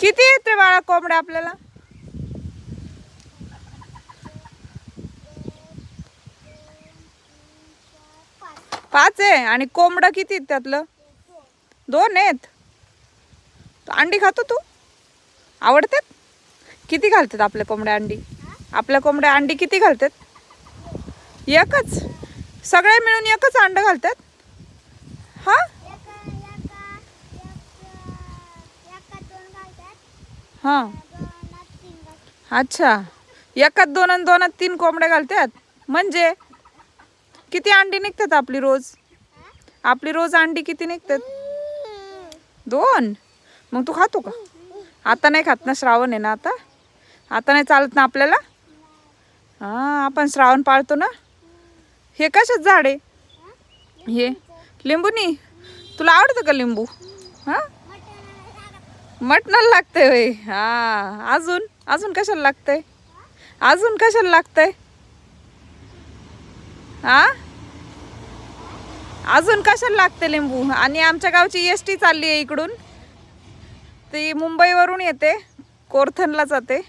किती येते बाळा कोंबड्या आपल्याला? पाच आहे. आणि कोंबडं किती आहेत त्यातलं? दोन आहेत. अंडी खातो तू? आवडतात? किती घालतात आपल्या कोंबड्या अंडी? आपल्या कोंबड्या अंडी किती घालतात? एकच. सगळे मिळून एकच अंड घालतात? हां. अच्छा. एकात दोन आणि दोनात तीन कोंबड्या घालतात म्हणजे? किती अंडी निघतात आपली रोज? आपली रोज अंडी किती निघतात? दोन? मग तू खातो का? आता नाही खात ना श्रावण आहे ना आता? आता नाही चालत ना आपल्याला? हां आपण श्रावण पाळतो ना? हे कशाच झाड आहे? हे लिंबूनी? तुला आवडतं का लिंबू? हां? मटणाला लागतंय होय. हा अजून? अजून कशाला लागतंय? अजून कशाला लागतंय? हा? अजून कशाला लागते लिंबू? आणि आमच्या गावची एस टी चालली आहे इकडून. ती मुंबईवरून येते कोरथनला जाते.